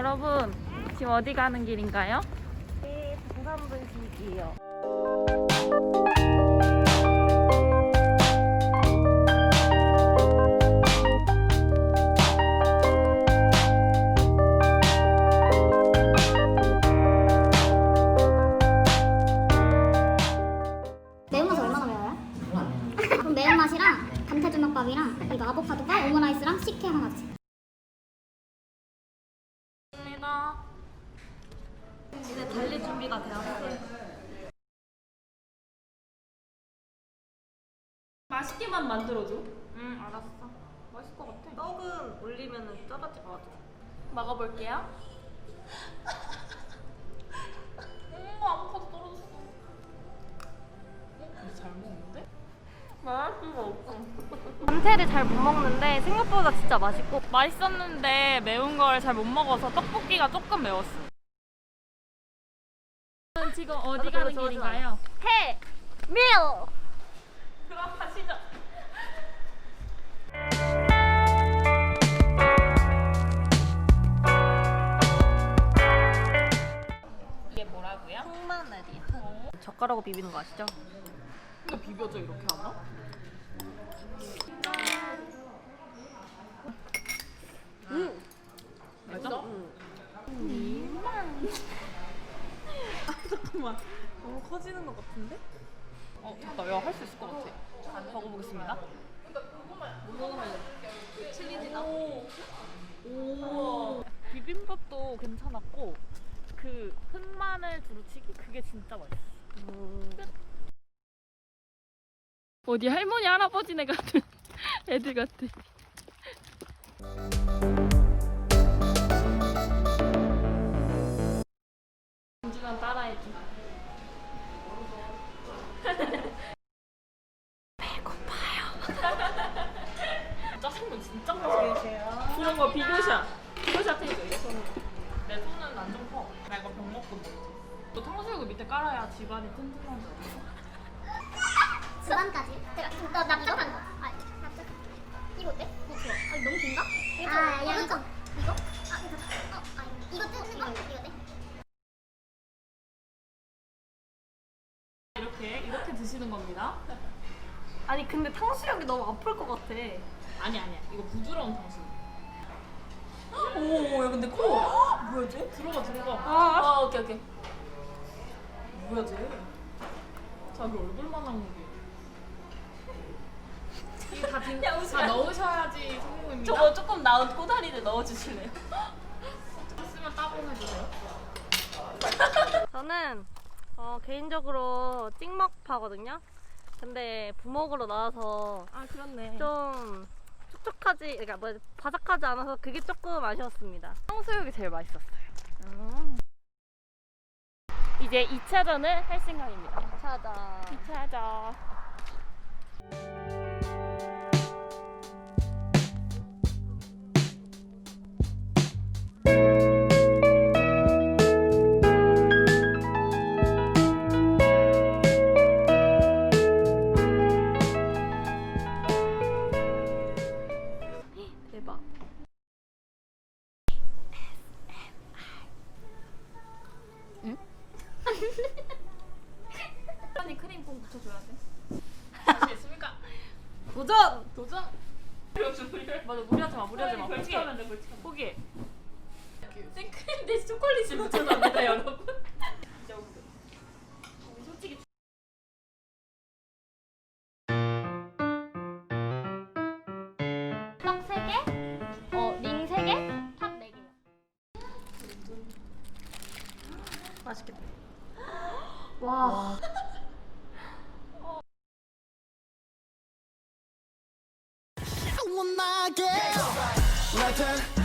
여러분, 지금 어디 가는 길인가요? 네, 부산분식이에요. 매운맛 얼마나 매워요? 그럼 매운맛이랑 감태주먹밥이랑 이거 아보카도가 오므라이스랑 식혜 하나 주세요. 이제 달릴 준비가 되었어요. 맛있게만 만들어줘. 응, 알았어. 맛있을 것 같아. 떡은 올리면 쩌라지 맞아. 먹어볼게요. 감태를 잘 못 먹는데 생각보다 진짜 맛있고 맛있었는데 매운 걸 잘 못 먹어서 떡볶이가 조금 매웠어. 지금 어디 가는 길인가요? 해! 밀! 그럼 가시죠. 이게 뭐라고요? 흑마늘이요. 젓가락으로 비비는 거 아시죠? 이거 비벼져 이렇게 하나? 음. 맛있어? 잠깐만. 너무 커지는 것 같은데? 어, 됐다. 야, 할 수 있을 것 같아. 먹어보겠습니다. 칠리지나. 오. 비빔밥도 괜찮았고, 그 흑마늘 두루치기 그게 진짜 맛있어. 음. 어디 할머니 할아버지네 같은 애들 같아. 배고파요. 짜장면 진짜 맛있어. 그런 거 비교샷. 비교샷 해줘, 이 손으로. 내 손은 완전 커. 나 이거 병 먹고 먹지. 또 탕수육을 밑에 깔아야 집안이 튼튼한 줄 알아. 주방까지. 제가 너 납작한 거. 아, 납작. 이거 어때? 이거 좋아. 이렇게 이렇게 드시는 겁니다. 아니 근데 탕수육이 너무 아플 것 같아. 아니 아니야. 이거 부드러운 탕수육. 오, 야 근데 커. 뭐야 쟤? 들어가 들어가. 아. 아 오케이 오케이. 뭐야 쟤? 자기 얼굴만한 게. 이게 다, 진, 야, 다 마. 넣으셔야지 성공입니다. 저거 조금 나은 꼬다리를 넣어주실래요? 쓰면 따봉 해주세요. 저는 어, 개인적으로 찍먹파거든요. 근데 부먹으로 나와서 아 그렇네. 좀 촉촉하지, 그러니까 뭐 바삭하지 않아서 그게 조금 아쉬웠습니다. 탕수육이 제일 맛있었어요. 이제 2차전을 할 생각입니다. 찾아. 2차전. 붙여줘야 돼. 아시겠습니까? 도전! 도전. 맞아 무리하지 마 무리하지 마. 벌칙하면 돼 벌칙. 포기. 생크림 대신 초콜릿을 묻혀줍니다 여러분. 진짜 웃겨. 우리 솔직히 떡 3개, 어, 링 3개, 탑 4개. 맛있겠다. 와. 원나게. 나를